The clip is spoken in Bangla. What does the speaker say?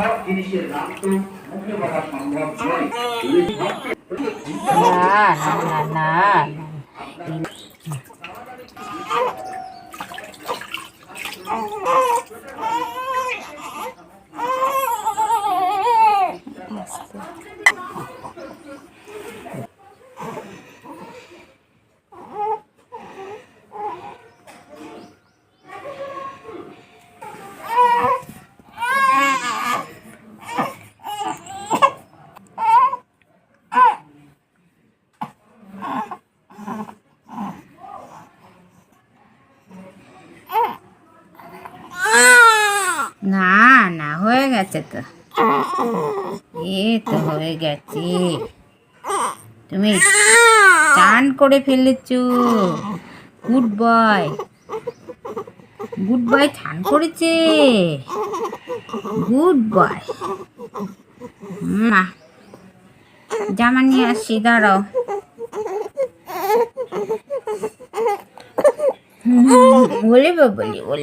সব জিনিসের নাম তো মুখে বলা সম্ভব নয়। না না, হয়ে গেছে তো। এ তো হয়ে গেছে। তুমি চান করে ফেলেছ। Good boy. গুড বয় চান করেছে। Good boy. মা জামা নিয়ে আসছি, দাঁড়াও। বলে বলি, বলে।